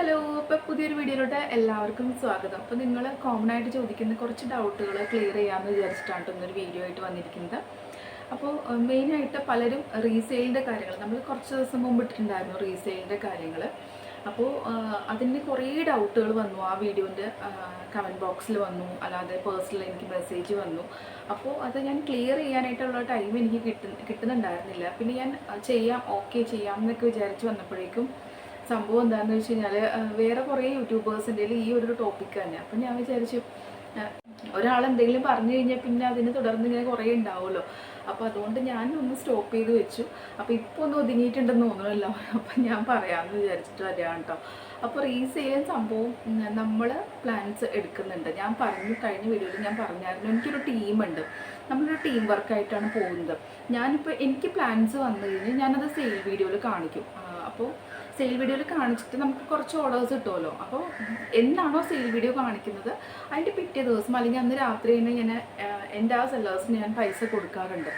Hello ഇപ്പോൾ പുതിയൊരു വീഡിയോയിലോട്ട് എല്ലാവർക്കും സ്വാഗതം. അപ്പോൾ നിങ്ങൾ കോമൺ ആയിട്ട് ചോദിക്കുന്ന കുറച്ച് ഡൗട്ടുകൾ ക്ലിയർ ചെയ്യാമെന്ന് വിചാരിച്ചിട്ടാണ് ട്ടോ ഇന്നൊരു വീഡിയോ ആയിട്ട് വന്നിരിക്കുന്നത്. അപ്പോൾ മെയിനായിട്ട് പലരും റീസെയിലിന്റെ കാര്യങ്ങൾ നമ്മൾ കുറച്ച് ദിവസം മുമ്പ് ഇട്ടിട്ടുണ്ടായിരുന്നു റീസെയിലിന്റെ കാര്യങ്ങൾ അപ്പോൾ അതിന് കുറേ ഡൗട്ടുകൾ വന്നു. ആ വീഡിയോന്റെ കമന്റ് ബോക്സിൽ വന്നു. അല്ലാതെ പേഴ്സണൽ എനിക്ക് മെസ്സേജ് വന്നു. അപ്പോൾ അത് ഞാൻ ക്ലിയർ ചെയ്യാനായിട്ടുള്ള ടൈം എനിക്ക് കിട്ടുന്ന കിട്ടുന്നുണ്ടായിരുന്നില്ല. പിന്നെ ഞാൻ ചെയ്യാം ഓക്കെ ചെയ്യാം എന്നൊക്കെ വിചാരിച്ച് വന്നപ്പോഴേക്കും സംഭവം എന്താണെന്ന് വെച്ച് കഴിഞ്ഞാൽ വേറെ കുറേ യൂട്യൂബേഴ്സിന്റെ ഈ ഒരു ടോപ്പിക്ക് തന്നെ അപ്പം ഞാൻ വിചാരിച്ചു ഒരാൾ എന്തെങ്കിലും പറഞ്ഞു കഴിഞ്ഞാൽ പിന്നെ അതിന് തുടർന്ന് ഇങ്ങനെ കുറേ ഉണ്ടാവുമല്ലോ. അപ്പോൾ അതുകൊണ്ട് ഞാൻ ഒന്ന് സ്റ്റോപ്പ് ചെയ്ത് വെച്ചു. അപ്പോൾ ഇപ്പോൾ ഒന്ന് ഒതുങ്ങിയിട്ടുണ്ടെന്ന് തോന്നുന്നല്ലോ. അപ്പം ഞാൻ പറയാമെന്ന് വിചാരിച്ചിട്ട് വരികയാണ് കേട്ടോ അപ്പോൾ റീസെയിൽ സംഭവം നമ്മൾ പ്ലാൻസ് എടുക്കുന്നുണ്ട്. ഞാൻ പറഞ്ഞു കഴിഞ്ഞ വീഡിയോയിൽ ഞാൻ പറഞ്ഞായിരുന്നു എനിക്കൊരു ടീമുണ്ട് നമ്മളൊരു ടീം വർക്കായിട്ടാണ് പോകുന്നത്. ഞാനിപ്പോൾ എനിക്ക് പ്ലാൻസ് വന്നു കഴിഞ്ഞാൽ ഞാനത് സെയിൽ വീഡിയോയിൽ കാണിക്കും. അപ്പോൾ സെയിൽ വീഡിയോയിൽ കാണിച്ചിട്ട് നമുക്ക് കുറച്ച് ഓർഡേഴ്സ് കിട്ടുമല്ലോ അപ്പോൾ എന്നാണോ സെയിൽ വീഡിയോ കാണിക്കുന്നത് അതിന്റെ പിറ്റേ ദിവസം അല്ലെങ്കിൽ അന്ന് രാത്രി തന്നെ ഞാൻ എന്റെ ആ സെല്ലേഴ്സിന് ഞാൻ പൈസ കൊടുക്കാറുണ്ട്.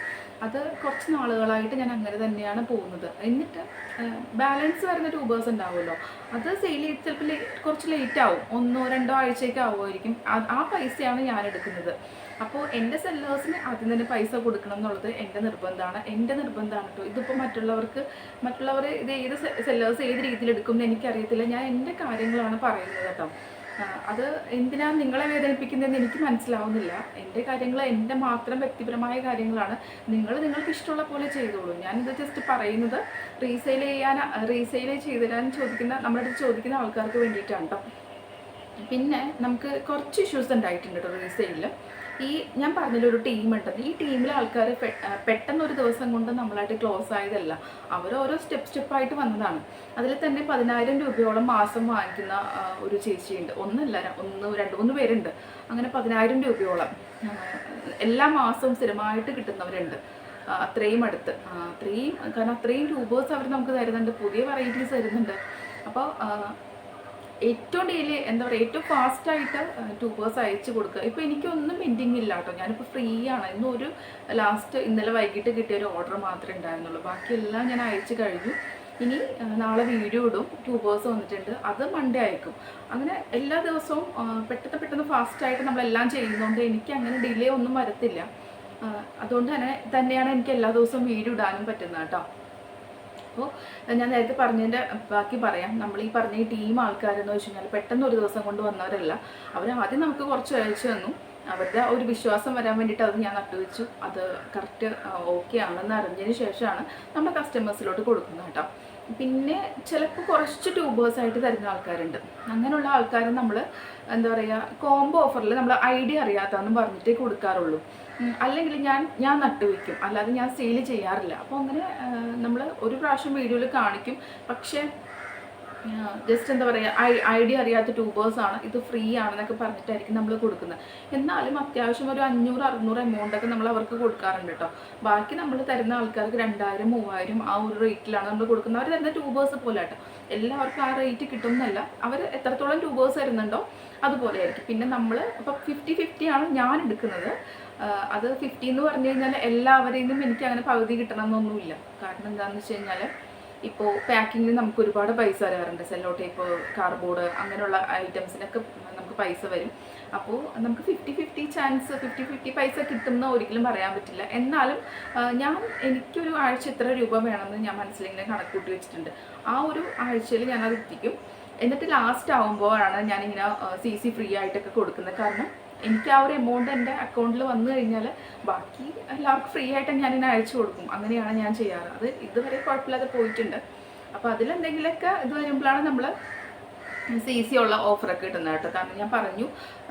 അത് കുറച്ച് നാളുകളായിട്ട് ഞാൻ അങ്ങനെ തന്നെയാണ് പോകുന്നത്. എന്നിട്ട് ബാലൻസ് വരുന്ന ട്യൂബേഴ്സ് ഉണ്ടാവുമല്ലോ. അത് സെയിൽ ചെയ്ത് ചിലപ്പോൾ കുറച്ച് ലേറ്റ് ആവും. ഒന്നോ രണ്ടോ ആഴ്ചയൊക്കെ ആവുമായിരിക്കും. ആ പൈസയാണ് ഞാൻ എടുക്കുന്നത്. അപ്പോൾ എന്റെ സെല്ലേഴ്സിന് ആദ്യം തന്നെ പൈസ കൊടുക്കണം എന്നുള്ളത് എന്റെ നിർബന്ധമാണ്. എന്റെ നിർബന്ധമാണ് കേട്ടോ ഇതിപ്പോൾ മറ്റുള്ളവർക്ക് മറ്റുള്ളവർ ഇത് ഏത് സെല്ലേഴ്സ് ഏത് രീതിയിൽ എടുക്കും എന്ന് എനിക്കറിയത്തില്ല. ഞാൻ എന്റെ കാര്യങ്ങളാണ് പറയുന്നത് കേട്ടോ അത് എന്തിനാണ് നിങ്ങളെ വേദനിപ്പിക്കുന്നതെന്ന് എനിക്ക് മനസ്സിലാവുന്നില്ല. എന്റെ കാര്യങ്ങൾ എന്റെ മാത്രം വ്യക്തിപരമായ കാര്യങ്ങളാണ്. നിങ്ങൾ നിങ്ങൾക്ക് ഇഷ്ടമുള്ള പോലെ ചെയ്തോളൂ. ഞാനിത് ജസ്റ്റ് പറയുന്നത് റീസെയിൽ ചെയ്യാൻ റീസെയിൽ ചെയ്തു തരാൻ ചോദിക്കുന്ന നമ്മുടെ ചോദിക്കുന്ന ആൾക്കാർക്ക് വേണ്ടിയിട്ടാണ് കേട്ടോ പിന്നെ നമുക്ക് കുറച്ച് ഇഷ്യൂസ് ഉണ്ടായിട്ടുണ്ട് കേട്ടോ റീസെയിലിൽ ഈ ഞാൻ പറഞ്ഞില്ല ഒരു ടീം ഉണ്ടെന്ന് ഈ ടീമിലെ ആൾക്കാർ പെട്ടെന്ന് ഒരു ദിവസം കൊണ്ട് നമ്മളായിട്ട് ക്ലോസ് ആയതല്ല. അവർ ഓരോ സ്റ്റെപ്പ് സ്റ്റെപ്പായിട്ട് വന്നതാണ്. അതിൽ തന്നെ പതിനായിരം രൂപയോളം മാസം വാങ്ങിക്കുന്ന ഒരു ചേച്ചിയുണ്ട്. ഒന്നല്ല ഒന്ന് രണ്ട് മൂന്ന് പേരുണ്ട്. അങ്ങനെ പതിനായിരം രൂപയോളം എല്ലാ മാസവും സ്ഥിരമായിട്ട് കിട്ടുന്നവരുണ്ട്. അത്രയും അടുത്ത്. അത്രയും കാരണം അത്രയും രൂപേഴ്സ് അവർ നമുക്ക് തരുന്നുണ്ട്. പുതിയ വെറൈറ്റീസ് തരുന്നുണ്ട്. അപ്പോൾ ഏറ്റവും ഡെയിലി എന്താ പറയുക ഏറ്റവും ഫാസ്റ്റായിട്ട് ട്യൂബേഴ്സ് അയച്ചു കൊടുക്കുക ഇപ്പോൾ എനിക്കൊന്നും പെൻഡിങ് ഇല്ല കേട്ടോ ഞാനിപ്പോൾ ഫ്രീ ആണ്. ഇന്ന് ഒരു ലാസ്റ്റ് ഇന്നലെ വൈകിട്ട് കിട്ടിയ ഒരു ഓർഡർ മാത്രമേ ഉണ്ടായിരുന്നുള്ളൂ. ബാക്കിയെല്ലാം ഞാൻ അയച്ചു കഴിഞ്ഞു. ഇനി നാളെ വീഡിയോ ഇടും. ട്യൂബേഴ്സ് വന്നിട്ടുണ്ട്. അത് മൺഡേ അയക്കും. അങ്ങനെ എല്ലാ ദിവസവും പെട്ടെന്ന് പെട്ടെന്ന് ഫാസ്റ്റായിട്ട് നമ്മളെല്ലാം ചെയ്യുന്നതുകൊണ്ട് എനിക്ക് അങ്ങനെ ഡിലേ ഒന്നും വരത്തില്ല. അതുകൊണ്ട് തന്നെ തന്നെയാണ് എനിക്ക് എല്ലാ ദിവസവും വീഡിയോ ഇടാനും പറ്റുന്നത് കേട്ടോ അപ്പോൾ ഞാൻ നേരത്തെ പറഞ്ഞതിന്റെ ബാക്കി പറയാം. നമ്മൾ ഈ പറഞ്ഞ ഈ ടീം ആൾക്കാരെന്ന് വെച്ച് കഴിഞ്ഞാൽ പെട്ടെന്ന് ഒരു ദിവസം കൊണ്ട് വന്നവരല്ല. അവർ ആദ്യം നമുക്ക് കുറച്ച് അയച്ചു തന്നു. അവരുടെ ഒരു വിശ്വാസം വരാൻ വേണ്ടിയിട്ട് അത് ഞാൻ നട്ടുവെച്ചു അത് കറക്റ്റ് ഓക്കെ ആണെന്ന് അറിഞ്ഞതിന് ശേഷമാണ് നമ്മുടെ കസ്റ്റമേഴ്സിലോട്ട് കൊടുക്കുന്നത് കേട്ടോ. പിന്നെ ചിലപ്പോൾ കുറച്ച് ട്യൂബേഴ്സ് ആയിട്ട് തരുന്ന ആൾക്കാരുണ്ട്. അങ്ങനെയുള്ള ആൾക്കാർ നമ്മൾ എന്താ പറയുക കോംബോ ഓഫറിൽ നമ്മൾ ഐഡിയ അറിയാത്തതെന്ന് പറഞ്ഞിട്ടേ കൊടുക്കാറുള്ളൂ. അല്ലെങ്കിൽ ഞാൻ ഞാൻ നട്ടുവെക്കും അല്ലാതെ ഞാൻ സെയിൽ ചെയ്യാറില്ല. അപ്പോൾ അങ്ങനെ നമ്മൾ ഒരു പ്രാവശ്യം വീഡിയോയിൽ കാണിക്കും. പക്ഷേ ജസ്റ്റ് എന്താ പറയുക ഐഡിയ അറിയാത്ത ആണ്. ഇത് ഫ്രീ ആണെന്നൊക്കെ പറഞ്ഞിട്ടായിരിക്കും നമ്മൾ കൊടുക്കുന്നത്. എന്നാലും അത്യാവശ്യം ഒരു അഞ്ഞൂറ് അറുന്നൂറ് എമൗണ്ട് ഒക്കെ നമ്മൾ അവർക്ക് കൊടുക്കാറുണ്ട് കേട്ടോ. ബാക്കി നമ്മൾ തരുന്ന ആൾക്കാർക്ക് രണ്ടായിരം മൂവായിരം ആ ഒരു റേറ്റിലാണ് നമ്മൾ കൊടുക്കുന്നത്. അവർ തരുന്ന ട്യൂബേഴ്സ് പോലെ കേട്ടോ. എല്ലാവർക്കും ആ റേറ്റ് കിട്ടുമെന്നല്ല അവർ എത്രത്തോളം ട്യൂബേഴ്സ് തരുന്നുണ്ടോ അതുപോലെ ആയിരിക്കും. പിന്നെ നമ്മൾ ഇപ്പം ഫിഫ്റ്റി ഫിഫ്റ്റി ആണ് ഞാൻ എടുക്കുന്നത്. അത് ഫിഫ്റ്റി എന്ന് പറഞ്ഞു കഴിഞ്ഞാൽ എല്ലാവരെയും എനിക്ക് അങ്ങനെ പകുതി കിട്ടണം എന്നൊന്നുമില്ല. കാരണം എന്താണെന്ന് വെച്ച് കഴിഞ്ഞാൽ ഇപ്പോൾ പാക്കിങ്ങിന് നമുക്ക് ഒരുപാട് പൈസ വരാറുണ്ട്. സെല്ലോ ടേപ്പ് കാർഡ്ബോർഡ് അങ്ങനെയുള്ള ഐറ്റംസിനൊക്കെ നമുക്ക് പൈസ വരും. അപ്പോൾ നമുക്ക് fifty fifty chance fifty fifty പൈസ കിട്ടുമെന്ന് ഒരിക്കലും പറയാൻ പറ്റില്ല. എന്നാലും ഞാൻ എനിക്കൊരു ആഴ്ച എത്ര രൂപ വേണമെന്ന് ഞാൻ മനസ്സിലിങ്ങനെ കണക്കൂട്ടി വെച്ചിട്ടുണ്ട്. ആ ഒരു ആഴ്ചയിൽ ഞാനത് എത്തിക്കും. എന്നിട്ട് ലാസ്റ്റ് ആകുമ്പോഴാണ് ഞാനിങ്ങനെ സി സി ഫ്രീ ആയിട്ടൊക്കെ കൊടുക്കുന്നത്. കാരണം എനിക്ക് ആ ഒരു എമൗണ്ട് എന്റെ അക്കൗണ്ടിൽ വന്നു കഴിഞ്ഞാൽ ബാക്കി എല്ലാവർക്കും ഫ്രീ ആയിട്ട് ഞാൻ ഇതിനെ അയച്ചു കൊടുക്കും. അങ്ങനെയാണ് ഞാൻ ചെയ്യാറ്. അത് ഇതുവരെ കുഴപ്പമില്ലാതെ പോയിട്ടുണ്ട്. അപ്പോൾ അതിലെന്തെങ്കിലുമൊക്കെ ഇത് വരുമ്പോഴാണ് നമ്മൾ സി സി ഉള്ള ഓഫറൊക്കെ കിട്ടുന്നത് കേട്ടോ. കാരണം ഞാൻ പറഞ്ഞു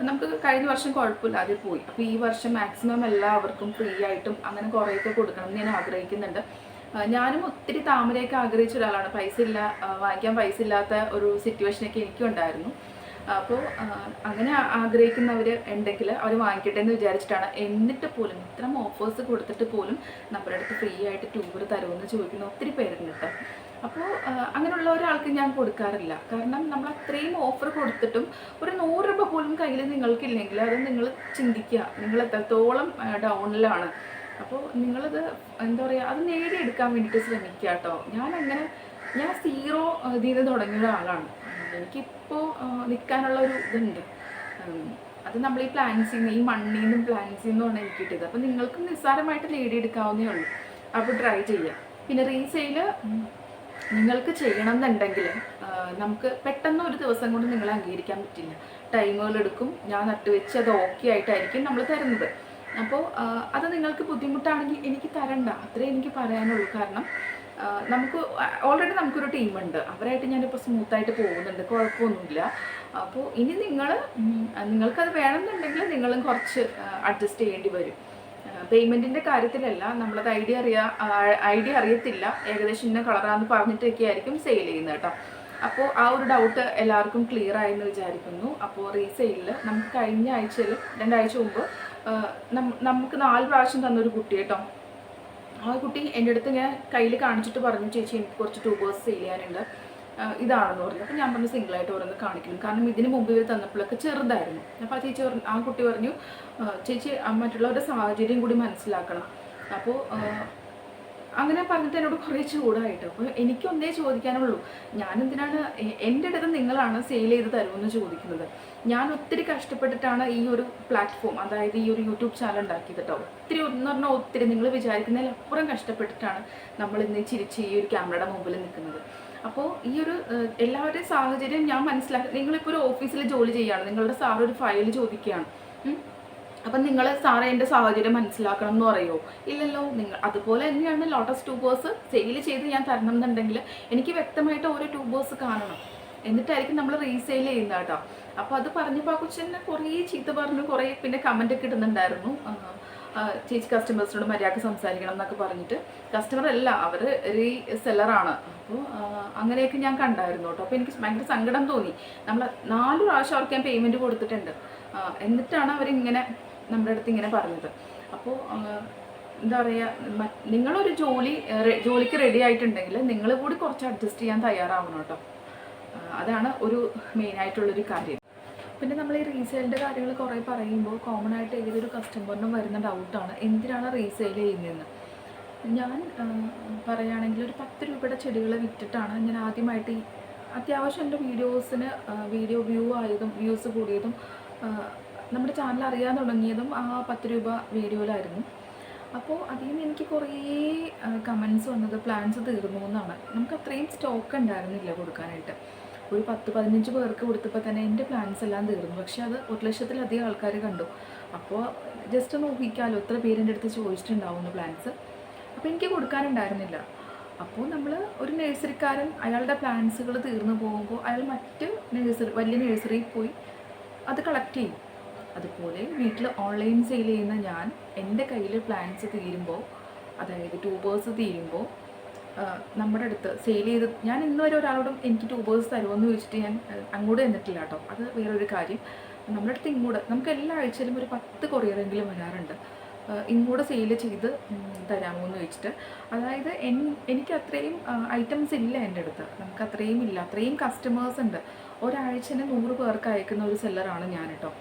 നമുക്ക് കഴിഞ്ഞ വർഷം കുഴപ്പമില്ലാതെ പോയി. അപ്പോൾ ഈ വർഷം മാക്സിമം എല്ലാവർക്കും ഫ്രീ ആയിട്ടും അങ്ങനെ കുറേയൊക്കെ കൊടുക്കണം എന്ന് ഞാൻ ആഗ്രഹിക്കുന്നുണ്ട്. ഞാനും ഒത്തിരി താമരയൊക്കെ ആഗ്രഹിച്ച ഒരാളാണ്. പൈസ ഇല്ല വാങ്ങിക്കാൻ പൈസ ഇല്ലാത്ത ഒരു സിറ്റുവേഷനൊക്കെ എനിക്കും ഉണ്ടായിരുന്നു അപ്പോൾ അങ്ങനെ ആഗ്രഹിക്കുന്നവർ ഉണ്ടെങ്കിൽ അവർ വാങ്ങിക്കട്ടെ എന്ന് വിചാരിച്ചിട്ടാണ്. എന്നിട്ട് പോലും ഇത്തരം ഓഫേഴ്സ് കൊടുത്തിട്ട് പോലും നമ്മുടെ അടുത്ത് ഫ്രീ ആയിട്ട് ടൂർ തരുമെന്ന് ചോദിക്കുന്ന ഒത്തിരി പേരുണ്ട് അപ്പോൾ അങ്ങനെയുള്ള ഒരാൾക്ക് ഞാൻ കൊടുക്കാറില്ല. കാരണം നമ്മൾ അത്രയും ഓഫർ കൊടുത്തിട്ടും ഒരു നൂറ് രൂപ പോലും കയ്യിൽ നിങ്ങൾക്കില്ലെങ്കിൽ അത് നിങ്ങൾ ചിന്തിക്കുക. നിങ്ങൾ എത്രത്തോളം ഡൗണിലാണ് അപ്പോൾ നിങ്ങളത് എന്താ പറയുക അത് നേടിയെടുക്കാൻ വേണ്ടിയിട്ട് ശ്രമിക്കുക കേട്ടോ ഞാൻ അങ്ങനെ ഞാൻ സീറോ ഇതിൽ നിന്ന് തുടങ്ങിയ ഒരാളാണ്. എനിക്കിപ്പോൾ നിൽക്കാനുള്ള ഒരു ഇതുണ്ട്. അത് നമ്മൾ ഈ പ്ലാൻസിൽ ഈ മണ്ണിൽ നിന്നും പ്ലാൻസിൽ നിന്നുമാണ് എനിക്ക് കിട്ടിയത് അപ്പോൾ നിങ്ങൾക്ക് നിസ്സാരമായിട്ട് നേടിയെടുക്കാവുന്നേ ഉള്ളൂ. അപ്പോൾ ട്രൈ ചെയ്യാം. പിന്നെ റീസെയിൽ നിങ്ങൾക്ക് ചെയ്യണം എന്നുണ്ടെങ്കിൽ നമുക്ക് പെട്ടെന്ന് ഒരു ദിവസം കൊണ്ട് നിങ്ങളെ അംഗീകരിക്കാൻ പറ്റില്ല. ടൈമുകൾ എടുക്കും. ഞാൻ നട്ടുവെച്ച് അത് ഓക്കെ ആയിട്ടായിരിക്കും നമ്മൾ തരുന്നത്. അപ്പോൾ അത് നിങ്ങൾക്ക് ബുദ്ധിമുട്ടാണെങ്കിൽ എനിക്ക് തരണ്ട. അത്രേ എനിക്ക് പറയാനുള്ളൂ. കാരണം നമുക്ക് ഓൾറെഡി നമുക്കൊരു ടീമുണ്ട് അവരായിട്ട് ഞാനിപ്പോൾ സ്മൂത്തായിട്ട് പോകുന്നുണ്ട്. കുഴപ്പമൊന്നുമില്ല. അപ്പോൾ ഇനി നിങ്ങൾ നിങ്ങൾക്കത് വേണമെന്നുണ്ടെങ്കിൽ നിങ്ങളും കുറച്ച് അഡ്ജസ്റ്റ് ചെയ്യേണ്ടി വരും. പേയ്മെന്റിന്റെ കാര്യത്തിലല്ല നമ്മളത് ഐഡിയ അറിയാ ഐഡിയ അറിയത്തില്ല. ഏകദേശം ഇന്ന കളറാന്ന് പറഞ്ഞിട്ടൊക്കെ ആയിരിക്കും സെയിൽ ചെയ്യുന്നത് കേട്ടോ. അപ്പോൾ ആ ഒരു ഡൗട്ട് എല്ലാവർക്കും ക്ലിയർ ആയെന്ന് വിചാരിക്കുന്നു. അപ്പോൾ റീസെയിലിൽ നമുക്ക് കഴിഞ്ഞ ആഴ്ചയിൽ രണ്ടാഴ്ച മുമ്പ് നമുക്ക് നാല് പ്രാവശ്യം തന്നൊരു കുട്ടി കേട്ടോ. ആ കുട്ടി എന്റെ അടുത്ത് ഞാൻ കയ്യിൽ കാണിച്ചിട്ട് പറഞ്ഞു ചേച്ചി എനിക്ക് കുറച്ച് ട്യൂബേഴ്സ് ചെയ്യാനുണ്ട്. ഇതാണെന്ന് പറഞ്ഞു. അപ്പോൾ ഞാൻ പറഞ്ഞു സിംഗിളായിട്ട് ഓരോന്ന് കാണിക്കണം. കാരണം ഇതിന് മുമ്പ് ഇവർ തന്നപ്പോഴൊക്കെ ചെറുതായിരുന്നു. അപ്പോൾ ആ ചേച്ചി പറഞ്ഞു ആ കുട്ടി പറഞ്ഞു ചേച്ചി മറ്റുള്ളവരുടെ സാഹചര്യം കൂടി മനസ്സിലാക്കണം. അപ്പോൾ അങ്ങനെ പറഞ്ഞിട്ട് എന്നോട് കുറേ ചൂടായിട്ട്. അപ്പോൾ എനിക്കൊന്നേ ചോദിക്കാനുള്ളൂ. ഞാൻ എന്തിനാണ് എന്റെ അടുത്ത് നിങ്ങളാണ് സെയിൽ ചെയ്ത് തരുമെന്ന് ചോദിക്കുന്നത്. ഞാൻ ഒത്തിരി കഷ്ടപ്പെട്ടിട്ടാണ് ഈ ഒരു പ്ലാറ്റ്ഫോം അതായത് ഈ ഒരു യൂട്യൂബ് ചാനൽ ഉണ്ടാക്കിയത് കേട്ടോ ഒത്തിരി എന്ന് പറഞ്ഞാൽ ഒത്തിരി. നിങ്ങൾ വിചാരിക്കുന്നതിലപ്പുറം കഷ്ടപ്പെട്ടിട്ടാണ് നമ്മൾ ഇന്ന് ചിരിച്ച് ഈ ഒരു ക്യാമറയുടെ മുമ്പിൽ നിൽക്കുന്നത്. അപ്പോൾ ഈ ഒരു എല്ലാവരുടെയും സാഹചര്യം ഞാൻ മനസ്സിലാക്കി. നിങ്ങളിപ്പോൾ ഒരു ഓഫീസിൽ ജോലി ചെയ്യുകയാണ്. നിങ്ങളുടെ സാർ ഒരു ഫയൽ ചോദിക്കുകയാണ്. അപ്പം നിങ്ങൾ സാറേ എന്റെ സാഹചര്യം മനസ്സിലാക്കണം എന്ന് പറയുമോ ഇല്ലല്ലോ നിങ്ങൾ അതുപോലെ തന്നെയാണ് ലോട്ടസ് ട്യൂബേഴ്സ് സെയിൽ ചെയ്ത് ഞാൻ തരണം എന്നുണ്ടെങ്കിൽ എനിക്ക് വ്യക്തമായിട്ട് ഓരോ ട്യൂബേഴ്സ് കാണണം. എന്നിട്ടായിരിക്കും നമ്മൾ റീസെയിൽ ചെയ്യുന്നത് കേട്ടോ. അപ്പോൾ അത് പറഞ്ഞപ്പോൾ ആ കൊച്ചിനെ കുറേ ചീത്ത പറഞ്ഞു കുറേ പിന്നെ കമന്റ് ഒക്കെ ഇടുന്നുണ്ടായിരുന്നു. ചേച്ചി കസ്റ്റമേഴ്സിനോട് മര്യാദ സംസാരിക്കണം എന്നൊക്കെ പറഞ്ഞിട്ട്. കസ്റ്റമർ അല്ല അവർ റീ സെല്ലറാണ് അപ്പോൾ അങ്ങനെയൊക്കെ ഞാൻ കണ്ടായിരുന്നു കേട്ടോ. അപ്പോൾ എനിക്ക് ഭയങ്കര സങ്കടം തോന്നി. നമ്മൾ നാല് പ്രാവശ്യം അവർക്ക് ഞാൻ പേയ്മെന്റ് കൊടുത്തിട്ടുണ്ട്. എന്നിട്ടാണ് അവരിങ്ങനെ നമ്മുടെ അടുത്ത് ഇങ്ങനെ പറഞ്ഞത്. അപ്പോൾ എന്താ പറയുക നിങ്ങളൊരു ജോലി ജോലിക്ക് റെഡി ആയിട്ടുണ്ടെങ്കിൽ നിങ്ങൾ കൂടി കുറച്ച് അഡ്ജസ്റ്റ് ചെയ്യാൻ തയ്യാറാവണം കേട്ടോ. അതാണ് ഒരു മെയിനായിട്ടുള്ളൊരു കാര്യം. പിന്നെ നമ്മൾ ഈ റീസെയിലിന്റെ കാര്യങ്ങൾ കുറേ പറയുമ്പോൾ കോമൺ ആയിട്ട് ഏതൊരു കസ്റ്റമറിനും വരുന്ന ഡൗട്ടാണ് എന്തിനാണ് റീസെയിൽ ചെയ്യുന്നതെന്ന്? ഞാൻ പറയുകയാണെങ്കിൽ ഒരു പത്ത് രൂപയുടെ ചെടികൾ വിറ്റിട്ടാണ് ഞാൻ ആദ്യമായിട്ട് ഈ അത്യാവശ്യം എന്റെ വീഡിയോസിന് വീഡിയോ വ്യൂ ആയതും വ്യൂസ് കൂടിയതും നമ്മുടെ ചാനൽ അറിയാൻ തുടങ്ങിയതും ആ പത്ത് രൂപ വീഡിയോയിലായിരുന്നു അപ്പോൾ അതിൽ നിന്ന് എനിക്ക് കുറേ കമൻസ് വന്നത് പ്ലാൻസ് തീർന്നു എന്നാണ്. നമുക്ക് അത്രയും സ്റ്റോക്ക് ഉണ്ടായിരുന്നില്ല കൊടുക്കാനായിട്ട്. ഒരു പത്ത് പതിനഞ്ച് പേർക്ക് കൊടുത്തപ്പോൾ തന്നെ എന്റെ പ്ലാൻസ് എല്ലാം തീർന്നു. പക്ഷേ അത് ഒരു ലക്ഷത്തിലധികം ആൾക്കാർ കണ്ടു. അപ്പോൾ ജസ്റ്റ് ഒന്ന് ഊഹിക്കാമല്ലോ എത്ര പേരെന്റെ അടുത്ത് ചോദിച്ചിട്ടുണ്ടാവുന്നു പ്ലാൻസ് അപ്പോൾ എനിക്ക് കൊടുക്കാനുണ്ടായിരുന്നില്ല. അപ്പോൾ നമ്മൾ ഒരു നഴ്സറിക്കാരൻ അയാളുടെ പ്ലാൻസുകൾ തീർന്നു പോകുമ്പോൾ അയാൾ മറ്റ് നഴ്സറി വലിയ നഴ്സറിയിൽ പോയി അത് കളക്ട് ചെയ്യും. അതുപോലെ വീട്ടിൽ ഓൺലൈൻ സെയിൽ ചെയ്യുന്ന ഞാൻ എന്റെ കയ്യിൽ പ്ലാൻസ് തീരുമ്പോൾ അതായത് ട്യൂബേഴ്സ് തീരുമ്പോൾ നമ്മുടെ അടുത്ത് സെയിൽ ചെയ്ത് ഞാൻ ഇന്ന് വരെ ഒരാളോടും എനിക്ക് ട്യൂബേഴ്സ് തരുമെന്ന് ചോദിച്ചിട്ട് ഞാൻ അങ്ങോട്ട് തന്നിട്ടില്ല കേട്ടോ. അത് വേറൊരു കാര്യം. നമ്മുടെ അടുത്ത് ഇങ്ങോട്ട് നമുക്ക് എല്ലാ ആഴ്ചയിലും ഒരു പത്ത് കൊറിയറെങ്കിലും വരാറുണ്ട്. ഇങ്ങോട്ട് സെയിൽ ചെയ്ത് തരാമോ എന്ന് ചോദിച്ചിട്ട്. അതായത് എൻ എനിക്ക് അത്രയും ഐറ്റംസ് ഇല്ല എന്റെ അടുത്ത്. നമുക്ക് അത്രയും ഇല്ല. അത്രയും കസ്റ്റമേഴ്സ് ഉണ്ട്. ഒരാഴ്ചന് നൂറ് പേർക്ക് അയക്കുന്ന ഒരു സെല്ലറാണ് ഞാൻ കേട്ടോ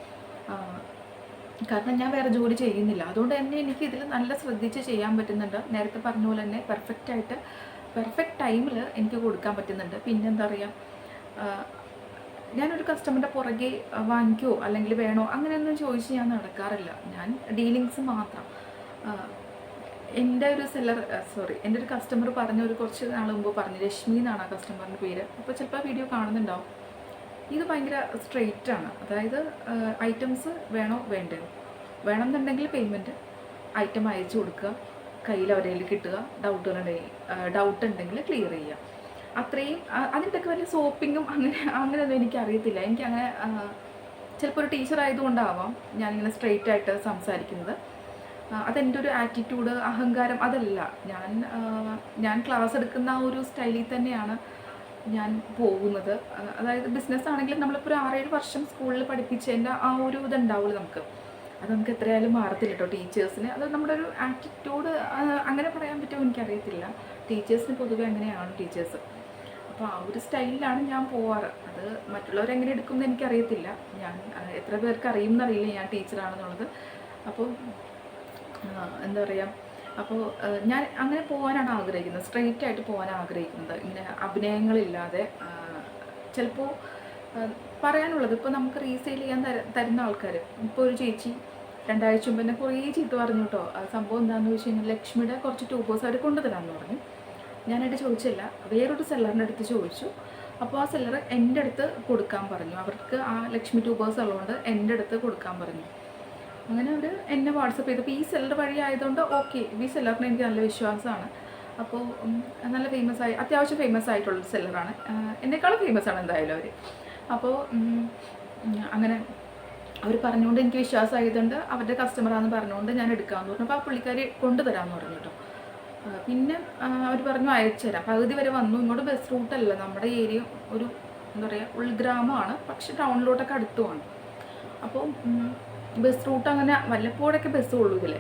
കാരണം ഞാൻ വേറെ ജോലി ചെയ്യുന്നില്ല. അതുകൊണ്ട് തന്നെ എനിക്ക് ഇതിൽ നല്ല ശ്രദ്ധിച്ച് ചെയ്യാൻ പറ്റുന്നുണ്ട്. നേരത്തെ പറഞ്ഞ പോലെ തന്നെ പെർഫെക്റ്റ് ആയിട്ട് പെർഫെക്റ്റ് ടൈമിൽ എനിക്ക് കൊടുക്കാൻ പറ്റുന്നുണ്ട്. പിന്നെന്താ പറയുക ഞാനൊരു കസ്റ്റമറിന്റെ പുറകെ വാങ്ങിക്കോ അല്ലെങ്കിൽ വേണോ അങ്ങനെയൊന്നും ചോദിച്ച് ഞാൻ നടക്കാറില്ല. ഞാൻ ഡീലിങ്സ് മാത്രം. എന്റെ ഒരു സെല്ലർ സോറി എന്റെ ഒരു കസ്റ്റമർ പറഞ്ഞ ഒരു കുറച്ച് നാൾ മുമ്പ് പറഞ്ഞു രശ്മി എന്നാണ് ആ കസ്റ്റമറിന്റെ പേര്. അപ്പോൾ ചിലപ്പോൾ വീഡിയോ കാണുന്നുണ്ടാവും. ഇത് ഭയങ്കര സ്ട്രെയിറ്റ് ആണ്. അതായത് ഐറ്റംസ് വേണോ വേണ്ടയോ വേണമെന്നുണ്ടെങ്കിൽ പേയ്മെന്റ് ഐറ്റം അയച്ചു കൊടുക്കുക. കയ്യിൽ അവരെ കിട്ടുക. ഡൗട്ടുകളുണ്ടെങ്കിൽ ഡൗട്ട് ഉണ്ടെങ്കിൽ ക്ലിയർ ചെയ്യുക. അത്രയും അതിന്റെയൊക്കെ വലിയ സോപ്പിങ്ങും അങ്ങനെ അങ്ങനെയൊന്നും എനിക്ക് അറിയത്തില്ല എനിക്ക് അങ്ങനെ ചിലപ്പോൾ ഒരു ടീച്ചർ ആയതുകൊണ്ടാവാം ഞാനിങ്ങനെ സ്ട്രെയിറ്റ് ആയിട്ട് സംസാരിക്കുന്നത്. അതെന്റെ ഒരു ആറ്റിറ്റ്യൂഡ് അഹങ്കാരം അതല്ല. ഞാൻ ഞാൻ ക്ലാസ് എടുക്കുന്ന ആ ഒരു സ്റ്റൈലിൽ തന്നെയാണ് ഞാൻ പോകുന്നത്. അതായത് ബിസിനസ് ആണെങ്കിൽ നമ്മളിപ്പോൾ ഒരു ആറേഴ് വർഷം സ്കൂളിൽ പഠിപ്പിച്ചതിന്റെ ആ ഒരു ഇതുണ്ടാവുള്ളൂ നമുക്ക്. അത് നമുക്ക് എത്രയായാലും മാറത്തില്ല കേട്ടോ ടീച്ചേഴ്സിന് അത് നമ്മുടെ ഒരു ആറ്റിറ്റ്യൂഡ് അങ്ങനെ പറയാൻ പറ്റുമോ എനിക്കറിയത്തില്ല. ടീച്ചേഴ്സിന് പൊതുവെ അങ്ങനെയാണ് ടീച്ചേഴ്സ് അപ്പോൾ ആ ഒരു സ്റ്റൈലിലാണ് ഞാൻ പോവാറ്. അത് മറ്റുള്ളവരെങ്ങനെ എടുക്കുമെന്ന് എനിക്കറിയത്തില്ല. ഞാൻ എത്ര പേർക്ക് അറിയുമെന്നറിയില്ല ഞാൻ ടീച്ചറാണെന്നുള്ളത് അപ്പോൾ എന്താ പറയുക അപ്പോൾ ഞാൻ അങ്ങനെ പോകാനാണ് ആഗ്രഹിക്കുന്നത്. സ്ട്രെയിറ്റ് ആയിട്ട് പോകാൻ ആഗ്രഹിക്കുന്നത്. ഇങ്ങനെ അഭിനയങ്ങളില്ലാതെ ചിലപ്പോൾ പറയാനുള്ളത് ഇപ്പോൾ നമുക്ക് റീസെയിൽ ചെയ്യാൻ തര തരുന്ന ആൾക്കാർ ഇപ്പോൾ ഒരു ചേച്ചി രണ്ടാഴ്ച മുമ്പ് എന്നെ കുറേ ചീത്ത പറഞ്ഞു കേട്ടോ സംഭവം എന്താണെന്ന് വെച്ച് കഴിഞ്ഞാൽ ലക്ഷ്മിയുടെ കുറച്ച് ട്യൂബേഴ്സ് അവർ കൊണ്ടുതരാമെന്ന് പറഞ്ഞു. ഞാനായിട്ട് ചോദിച്ചില്ല. വേറൊരു സെല്ലറിന്റെ അടുത്ത് ചോദിച്ചു. അപ്പോൾ ആ സെല്ലർ എന്റെ അടുത്ത് കൊടുക്കാൻ പറഞ്ഞു. അവർക്ക് ആ ലക്ഷ്മി ട്യൂബേഴ്സ് ഉള്ളതുകൊണ്ട് എന്റെ അടുത്ത് കൊടുക്കാൻ പറഞ്ഞു. അങ്ങനെ അവർ എന്നെ വാട്സപ്പ് ചെയ്തപ്പോൾ ഈ സെല്ലർ വഴി ആയതുകൊണ്ട് ഓക്കെ ഈ സെല്ലറിന് എനിക്ക് നല്ല വിശ്വാസമാണ്. അപ്പോൾ നല്ല ഫേമസ് ആയി അത്യാവശ്യം ഫേമസ് ആയിട്ടുള്ള സെല്ലറാണ് എന്നെക്കാളും ഫേമസ് ആണ് എന്തായാലും അവർ അപ്പോൾ അങ്ങനെ അവർ പറഞ്ഞുകൊണ്ട് എനിക്ക് വിശ്വാസമായതുകൊണ്ട് അവരുടെ കസ്റ്റമറാണെന്ന് പറഞ്ഞുകൊണ്ട് ഞാൻ എടുക്കാമെന്ന് പറഞ്ഞു. അപ്പോൾ ആ പുള്ളിക്കാരി കൊണ്ടുതരാമെന്ന് പറഞ്ഞു കേട്ടോ. പിന്നെ അവർ പറഞ്ഞു അയച്ചു തരാം. പകുതി വരെ വന്നു. ഇങ്ങോട്ട് ബസ് റൂട്ടല്ല നമ്മുടെ ഏരിയ ഒരു എന്താ പറയുക ഉൾഗ്രാമമാണ്. പക്ഷെ ടൗണിലോട്ടൊക്കെ അടുത്തുമാണ്. അപ്പോൾ ബസ് റൂട്ട് അങ്ങനെ വല്ലപ്പോഴൊക്കെ ബസ് ഉള്ളൂ ഇതിൽ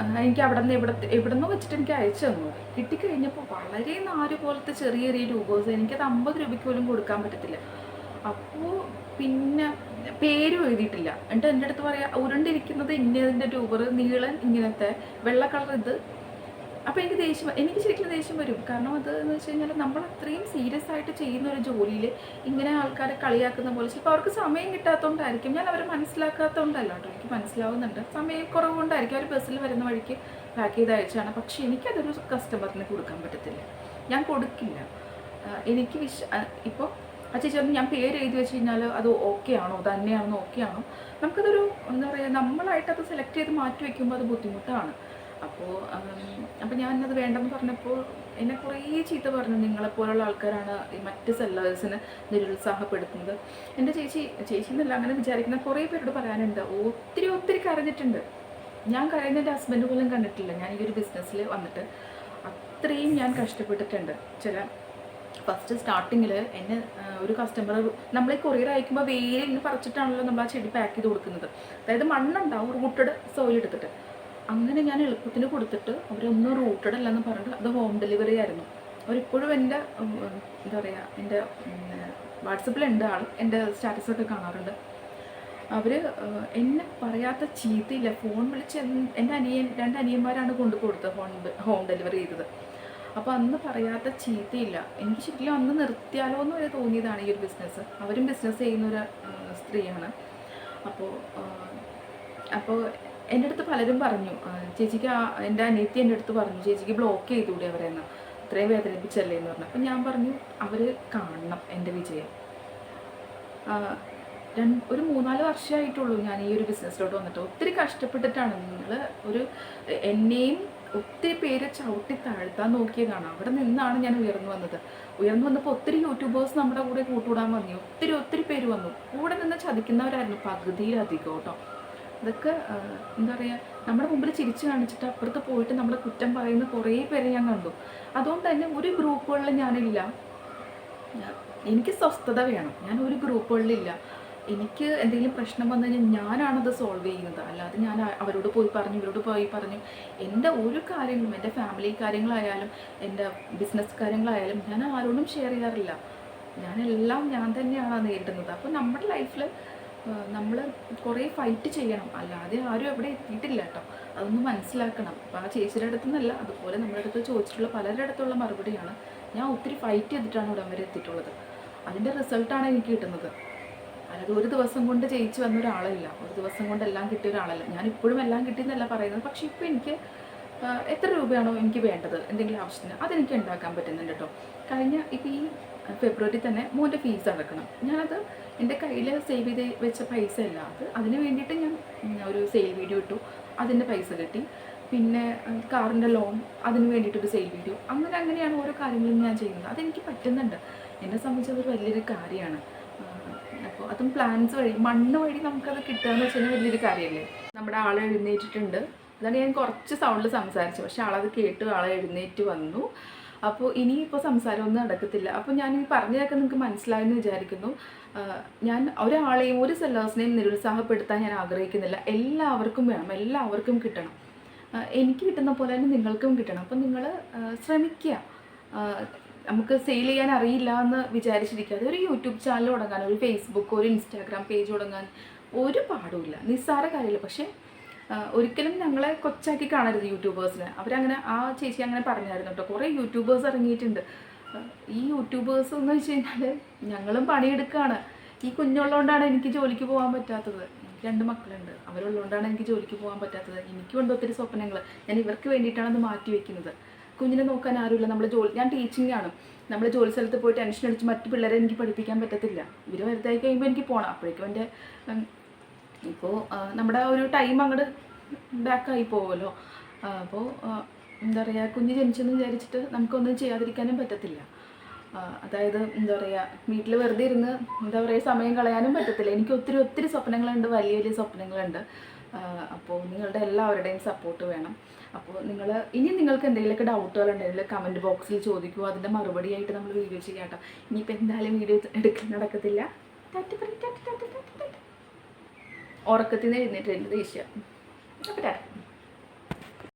അപ്പോൾ എനിക്ക് അവിടെ നിന്ന് ഇവിടെ എവിടെ നിന്ന് വെച്ചിട്ട് എനിക്ക് അയച്ചു തന്നു. കിട്ടിക്കഴിഞ്ഞപ്പോൾ വളരെ നാല് പോലത്തെ ചെറിയ ചെറിയ രൂപേഴ്സ് എനിക്കത് അമ്പത് രൂപയ്ക്ക് പോലും കൊടുക്കാൻ പറ്റത്തില്ല. അപ്പോൾ പിന്നെ പേരും എഴുതിയിട്ടില്ല. എന്നിട്ട് എന്റെ അടുത്ത് പറയാം ഉരുണ്ടിരിക്കുന്നത് ഇന്നതിന്റെ ട്യൂബർ നീളൻ ഇങ്ങനത്തെ വെള്ള കളർ ഇത് അപ്പോൾ എനിക്ക് ദേഷ്യം എനിക്ക് ശരിക്കും ദേഷ്യം വരും. കാരണം അത് എന്ന് വെച്ച് കഴിഞ്ഞാൽ നമ്മൾ അത്രയും സീരിയസ് ആയിട്ട് ചെയ്യുന്ന ഒരു ജോലിയിൽ ഇങ്ങനെ ആൾക്കാരെ കളിയാക്കുന്ന പോലെ ചിലപ്പോൾ അവർക്ക് സമയം കിട്ടാത്തതുകൊണ്ടായിരിക്കും ഞാൻ അവരെ മനസ്സിലാക്കാത്തതുകൊണ്ടല്ല കേട്ടോ. എനിക്ക് മനസ്സിലാവുന്നുണ്ട്. സമയം കുറവുകൊണ്ടായിരിക്കും അവർ ബസ്സിൽ വരുന്ന വഴിക്ക് പാക്ക് ചെയ്ത് അയച്ചാണ് പക്ഷേ എനിക്കതൊരു കസ്റ്റമറിന് കൊടുക്കാൻ പറ്റത്തില്ല. ഞാൻ കൊടുക്കില്ല. എനിക്ക് വിശ്വ ഇപ്പോൾ ആ ചേച്ചി ഞാൻ പേര് എഴുതി വെച്ച് കഴിഞ്ഞാൽ അത് ഓക്കെ ആണോ? തന്നെയാണോ ഓക്കെ ആണോ? നമുക്കതൊരു എന്താ പറയുക നമ്മളായിട്ട് അത് സെലക്ട് ചെയ്ത് മാറ്റി വയ്ക്കുമ്പോൾ അത് ബുദ്ധിമുട്ടാണ്. അപ്പോൾ അപ്പോൾ ഞാനത് വേണ്ടെന്ന് പറഞ്ഞപ്പോൾ എന്നെ കുറേ ചീത്ത പറഞ്ഞു. നിങ്ങളെപ്പോലുള്ള ആൾക്കാരാണ് ഈ മറ്റ് സെല്ലേഴ്സിനെ നിരുത്സാഹപ്പെടുത്തുന്നത്. എന്റെ ചേച്ചി ചേച്ചി എന്നല്ല അങ്ങനെ വിചാരിക്കുന്ന കുറേ പേരോട് പറയാനുണ്ട്. ഒത്തിരി ഒത്തിരി കരഞ്ഞിട്ടുണ്ട്. ഞാൻ കരയുന്ന എന്റെ ഹസ്ബൻഡ് പോലും കണ്ടിട്ടില്ല. ഞാൻ ഈ ഒരു ബിസിനസ്സിൽ വന്നിട്ട് അത്രയും ഞാൻ കഷ്ടപ്പെട്ടിട്ടുണ്ട്. ചില ഫസ്റ്റ് സ്റ്റാർട്ടിങ്ങിൽ എന്നെ ഒരു കസ്റ്റമർ നമ്മൾ ഈ കൊറിയർ അയക്കുമ്പോൾ വേര് ഇങ്ങനെ പറിച്ചിട്ടാണല്ലോ നമ്മൾ ആ ചെടി പാക്ക് ചെയ്ത് കൊടുക്കുന്നത്. അതായത് മണ്ണുണ്ടാവും റൂട്ടഡ് സോയിൽ എടുത്തിട്ട്. അങ്ങനെ ഞാൻ എളുപ്പത്തിന് കൊടുത്തിട്ട് അവരൊന്നും റൂട്ടഡ് അല്ലെന്ന് പറഞ്ഞിട്ട് അത് ഹോം ഡെലിവറി ആയിരുന്നു. അവരിപ്പോഴും എന്റെ എന്താ പറയുക എന്റെ വാട്സപ്പിലുണ്ട് ആൾ എന്റെ സ്റ്റാറ്റസൊക്കെ കാണാറുണ്ട്. അവർ എന്നെ പറയാത്ത ചീത്തയില്ല. ഫോൺ വിളിച്ച് എൻ- എന്റെ അനിയൻ രണ്ട് അനിയന്മാരാണ് കൊണ്ടു കൊടുത്തത് ഹോം ഹോം ഡെലിവറി ചെയ്തത്. അപ്പോൾ അന്ന് പറയാത്ത ചീത്തയില്ല. എനിക്ക് ശരിക്കും അന്ന് നിർത്തിയാലോ എന്ന് വരെ തോന്നിയതാണ് ഈ ഒരു ബിസിനസ് അവരും ബിസിനസ് ചെയ്യുന്ന ഒരു സ്ത്രീയാണ്. അപ്പോൾ അപ്പോൾ എന്റെ അടുത്ത് പലരും പറഞ്ഞു ചേച്ചിക്ക് എന്റെ അനിയത്തി എന്റെ അടുത്ത് പറഞ്ഞു ചേച്ചിക്ക് ബ്ലോക്ക് ചെയ്തുകൂടി അവരെന്ന് അത്രയും വേദനിപ്പിച്ചല്ലേ എന്ന് പറഞ്ഞു. അപ്പം ഞാൻ പറഞ്ഞു അവർ കാണണം എന്റെ വിജയം. രണ്ട് ഒരു മൂന്നാൽ വർഷമായിട്ടുള്ളൂ ഞാൻ ഈ ഒരു ബിസിനസ്സിലോട്ട് വന്നിട്ട്. ഒത്തിരി കഷ്ടപ്പെട്ടിട്ടാണ് നിങ്ങൾ ഒരു എന്നെയും ഒത്തിരി പേര് ചവിട്ടി താഴ്ത്താൻ നോക്കിയതാണ്. അവിടെ നിന്നാണ് ഞാൻ ഉയർന്നു വന്നത്. ഉയർന്നു വന്നപ്പോൾ ഒത്തിരി യൂട്യൂബേഴ്സ് നമ്മുടെ കൂടെ കൂട്ടുകൂടാൻ വന്നു ഒത്തിരി ഒത്തിരി പേര് വന്നു. കൂടെ നിന്ന് ചതിക്കുന്നവരായിരുന്നു പകുതിയിലധികം കേട്ടോ. ഇതൊക്കെ എന്താ പറയുക നമ്മുടെ മുമ്പിൽ ചിരിച്ചു കാണിച്ചിട്ട് അപ്പുറത്ത് പോയിട്ട് നമ്മളെ കുറ്റം പറയുന്ന കുറേ പേരെ ഞാൻ കണ്ടു. അതുകൊണ്ട് തന്നെ ഒരു ഗ്രൂപ്പുകളിൽ ഞാനില്ല. എനിക്ക് സ്വസ്ഥത വേണം. ഞാൻ ഒരു ഗ്രൂപ്പുകളിലില്ല എനിക്ക് എന്തെങ്കിലും പ്രശ്നം വന്നു കഴിഞ്ഞാൽ ഞാനാണത് സോൾവ് ചെയ്യുന്നത്. അല്ലാതെ ഞാൻ അവരോട് പോയി പറഞ്ഞു ഇവരോട് പോയി പറഞ്ഞു. എന്റെ ഒരു കാര്യങ്ങളും എന്റെ ഫാമിലി കാര്യങ്ങളായാലും എന്റെ ബിസിനസ് കാര്യങ്ങളായാലും ഞാൻ ആരോടും ഷെയർ ചെയ്യാറില്ല. ഞാനെല്ലാം ഞാൻ തന്നെയാണ് നേരിടുന്നത്. അപ്പോൾ നമ്മുടെ ലൈഫിൽ നമ്മൾ കുറേ ഫൈറ്റ് ചെയ്യണം. അല്ലാതെ ആരും അവിടെ എത്തിയിട്ടില്ല കേട്ടോ അതൊന്ന് മനസ്സിലാക്കണം. അപ്പോൾ ആ ചേച്ചിയുടെ അടുത്തു നിന്നല്ല അതുപോലെ നമ്മുടെ അടുത്ത് ചോദിച്ചിട്ടുള്ള പലരുടെ അടുത്തുള്ള മറുപടിയാണ്. ഞാൻ ഒത്തിരി ഫൈറ്റ് ചെയ്തിട്ടാണ് ഇവിടം വരെ എത്തിയിട്ടുള്ളത്. അതിന്റെ റിസൾട്ടാണ് എനിക്ക് കിട്ടുന്നത്. അല്ലാതെ ഒരു ദിവസം കൊണ്ട് ജയിച്ചു വന്ന ഒരാളല്ല. ഒരു ദിവസം കൊണ്ട് എല്ലാം കിട്ടിയ ഒരാളല്ല. ഞാൻ ഇപ്പോഴും എല്ലാം കിട്ടിയെന്നല്ല പറയുന്നത്. പക്ഷേ ഇപ്പോൾ എനിക്ക് എത്ര രൂപയാണോ എനിക്ക് വേണ്ടത്? എന്തെങ്കിലും ആവശ്യത്തിന് അതെനിക്ക് ഉണ്ടാക്കാൻ പറ്റുന്നുണ്ട് കേട്ടോ കഴിഞ്ഞ ഇപ്പോൾ ഈ ഫെബ്രുവരി തന്നെ മോന്റെ ഫീസ് അടക്കണം. ഞാനത് എന്റെ കയ്യിൽ സേവ് ചെയ്ത് വെച്ച പൈസ അല്ല. അത് അതിന് വേണ്ടിയിട്ട് ഞാൻ ഒരു സെയിൽ വീഡിയോ ഇട്ടു. അതിന്റെ പൈസ കിട്ടി. പിന്നെ കാറിന്റെ ലോൺ അതിന് വേണ്ടിയിട്ടൊരു സെയിൽ വീഡിയോ അങ്ങനെ അങ്ങനെയാണ് ഓരോ കാര്യങ്ങളും ഞാൻ ചെയ്യുന്നത്. അതെനിക്ക് പറ്റുന്നുണ്ട്. എന്നെ സംബന്ധിച്ച് അതൊരു വലിയൊരു കാര്യമാണ്. അപ്പോൾ അതും പ്ലാൻസ് വഴി മണ്ണ് വഴി നമുക്കത് കിട്ടുക എന്ന് വെച്ചാൽ വലിയൊരു കാര്യമല്ലേ നമ്മുടെ ആൾ എഴുന്നേറ്റിട്ടുണ്ട്. അതാണ് ഞാൻ കുറച്ച് സൗണ്ടിൽ സംസാരിച്ചു പക്ഷെ ആളത് കേട്ടു ആളെ എഴുന്നേറ്റ് വന്നു. അപ്പോൾ ഇനിയിപ്പോൾ സംസാരമൊന്നും നടക്കത്തില്ല. അപ്പോൾ ഞാൻ ഈ പറഞ്ഞതൊക്കെ നിങ്ങൾക്ക് മനസ്സിലായെന്ന് വിചാരിക്കുന്നു. ഞാൻ ഒരാളെയും ഒരു സെല്ലേഴ്സിനെയും നിരുത്സാഹപ്പെടുത്താൻ ഞാൻ ആഗ്രഹിക്കുന്നില്ല. എല്ലാവർക്കും വേണം. എല്ലാവർക്കും കിട്ടണം. എനിക്ക് കിട്ടുന്ന പോലെ തന്നെ നിങ്ങൾക്കും കിട്ടണം. അപ്പം നിങ്ങൾ ശ്രമിക്കുക. നമുക്ക് സെയിൽ ചെയ്യാൻ അറിയില്ല എന്ന് വിചാരിച്ചിരിക്കാതെ ഒരു യൂട്യൂബ് ചാനൽ തുടങ്ങാൻ ഒരു ഫേസ്ബുക്ക് ഒരു ഇൻസ്റ്റാഗ്രാം പേജ് തുടങ്ങാൻ ഒരു പാടുമില്ല. നിസ്സാര കാര്യമില്ല. പക്ഷേ ഒരിക്കലും ഞങ്ങളെ കൊച്ചാക്കി കാണരുത് യൂട്യൂബേഴ്സിനെ. അവരങ്ങനെ ആ ചേച്ചി അങ്ങനെ പറഞ്ഞായിരുന്നു കേട്ടോ. കുറേ യൂട്യൂബേഴ്സ് ഇറങ്ങിയിട്ടുണ്ട്. ഈ യൂട്യൂബേഴ്സ് എന്ന് വെച്ച് കഴിഞ്ഞാൽ ഞങ്ങളും പണിയെടുക്കുകയാണ് ഈ കുഞ്ഞുള്ളതുകൊണ്ടാണ് എനിക്ക് ജോലിക്ക് പോകാൻ പറ്റാത്തത്. എനിക്ക് രണ്ട് മക്കളുണ്ട്. അവരുള്ളതുകൊണ്ടാണ് എനിക്ക് ജോലിക്ക് പോകാൻ പറ്റാത്തത്. എനിക്കുണ്ട് ഒത്തിരി സ്വപ്നങ്ങൾ ഞാൻ ഇവർക്ക് വേണ്ടിയിട്ടാണ് അത് മാറ്റി വെക്കുന്നത്. കുഞ്ഞിനെ നോക്കാൻ ആരുമില്ല. നമ്മൾ ജോലി ഞാൻ ടീച്ചിങ് ആണ്. നമ്മൾ ജോലി സ്ഥലത്ത് പോയി ടെൻഷൻ അടിച്ച് മറ്റു പിള്ളേരെ എനിക്ക് പഠിപ്പിക്കാൻ പറ്റത്തില്ല. ഇവർ വലുതായി കഴിയുമ്പോൾ എനിക്ക് പോകണം അപ്പോഴേക്കും എന്റെ ഇപ്പോൾ നമ്മുടെ ഒരു ടൈം അങ്ങോട്ട് ബാക്കായി പോകുമല്ലോ അപ്പോൾ എന്താ പറയുക കുഞ്ഞ് ജനിച്ചെന്ന് വിചാരിച്ചിട്ട് നമുക്കൊന്നും ചെയ്യാതിരിക്കാനും പറ്റത്തില്ല. അതായത് എന്താ പറയുക വീട്ടിൽ വെറുതെ ഇരുന്ന് എന്താ പറയുക സമയം കളയാനും പറ്റത്തില്ല. എനിക്ക് ഒത്തിരി ഒത്തിരി സ്വപ്നങ്ങളുണ്ട് വലിയ വലിയ സ്വപ്നങ്ങളുണ്ട്. അപ്പോൾ നിങ്ങളുടെ എല്ലാവരുടെയും സപ്പോർട്ട് വേണം. അപ്പോൾ നിങ്ങൾ ഇനി നിങ്ങൾക്ക് എന്തെങ്കിലുമൊക്കെ ഡൗട്ടുകൾ ഉണ്ടെങ്കിൽ കമന്റ് ബോക്സിൽ ചോദിക്കുക അതിന്റെ മറുപടി ആയിട്ട് നമ്മൾ വീഡിയോ ചെയ്യാം കേട്ടോ. ഇനിയിപ്പോൾ എന്തായാലും വീഡിയോ എടുക്കാൻ നടക്കത്തില്ല. ഉറക്കത്തിൽ നിന്ന് എഴുന്നേറ്റ് ദേഷ്യം. ടാറ്റ.